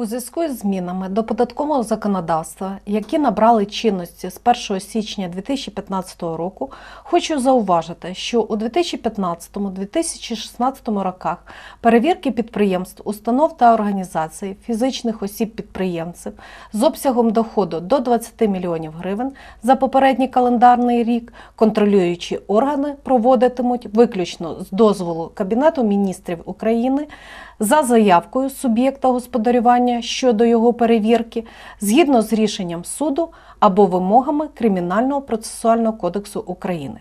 У зв'язку із змінами до податкового законодавства, які набрали чинності з 1 січня 2015 року, хочу зауважити, що у 2015-2016 роках перевірки підприємств, установ та організацій, фізичних осіб-підприємців з обсягом доходу до 20 мільйонів гривень за попередній календарний рік контролюючі органи проводитимуть виключно з дозволу Кабінету міністрів України за заявкою суб'єкта господарювання щодо його перевірки згідно з рішенням суду або вимогами Кримінального процесуального кодексу України.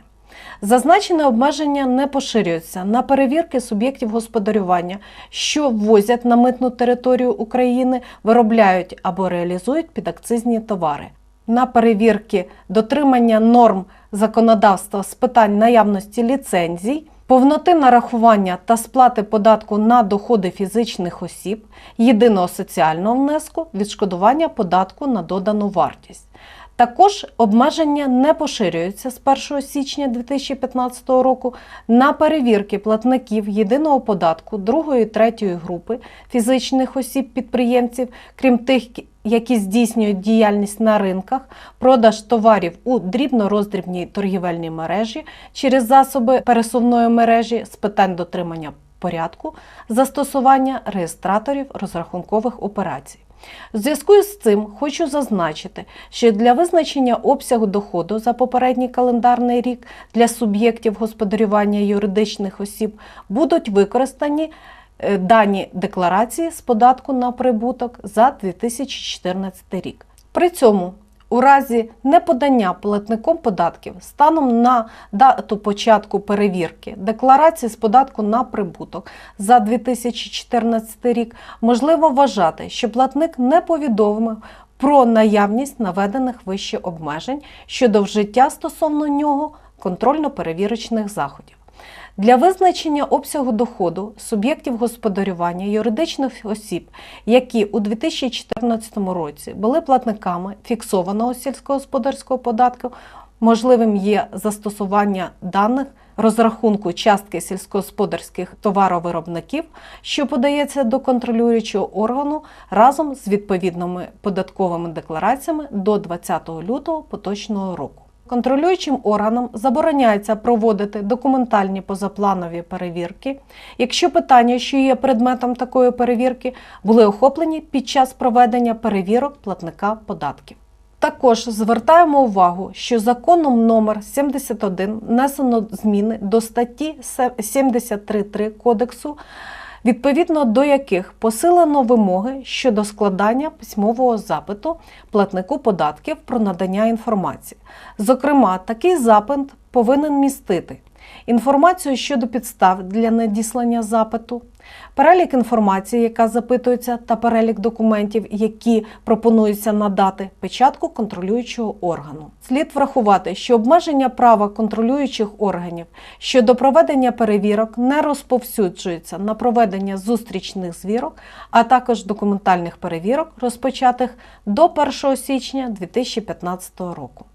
Зазначене обмеження не поширюється на перевірки суб'єктів господарювання, що ввозять на митну територію України, виробляють або реалізують підакцизні товари. На перевірки дотримання норм законодавства з питань наявності ліцензій, повноти нарахування та сплати податку на доходи фізичних осіб, єдиного соціального внеску, відшкодування податку на додану вартість. Також обмеження не поширюються з 1 січня 2015 року на перевірки платників єдиного податку другої і третьої групи фізичних осіб-підприємців, крім тих, які здійснюють діяльність на ринках, продаж товарів у дрібно-роздрібній торгівельній мережі через засоби пересувної мережі з питань дотримання порядку, застосування реєстраторів розрахункових операцій. У зв'язку з цим хочу зазначити, що для визначення обсягу доходу за попередній календарний рік для суб'єктів господарювання юридичних осіб будуть використані дані декларації з податку на прибуток за 2014 рік. При цьому у разі неподання платником податків станом на дату початку перевірки декларації з податку на прибуток за 2014 рік можливо вважати, що платник не повідомив про наявність наведених вище обмежень щодо вжиття стосовно нього контрольно-перевірочних заходів. Для визначення обсягу доходу суб'єктів господарювання юридичних осіб, які у 2014 році були платниками фіксованого сільськогосподарського податку, можливим є застосування даних розрахунку частки сільськогосподарських товаровиробників, що подається до контролюючого органу разом з відповідними податковими деклараціями до 20 лютого поточного року. Контролюючим органам забороняється проводити документальні позапланові перевірки, якщо питання, що є предметом такої перевірки, були охоплені під час проведення перевірок платника податків. Також звертаємо увагу, що законом номер 71 внесено зміни до статті 73.3 Кодексу, відповідно до яких посилено вимоги щодо складання письмового запиту платнику податків про надання інформації. Зокрема, такий запит повинен містити інформацію щодо підстав для надіслання запиту, перелік інформації, яка запитується, та перелік документів, які пропонується надати печатку контролюючого органу. Слід врахувати, що обмеження права контролюючих органів щодо проведення перевірок не розповсюджується на проведення зустрічних звірок, а також документальних перевірок, розпочатих до 1 січня 2015 року.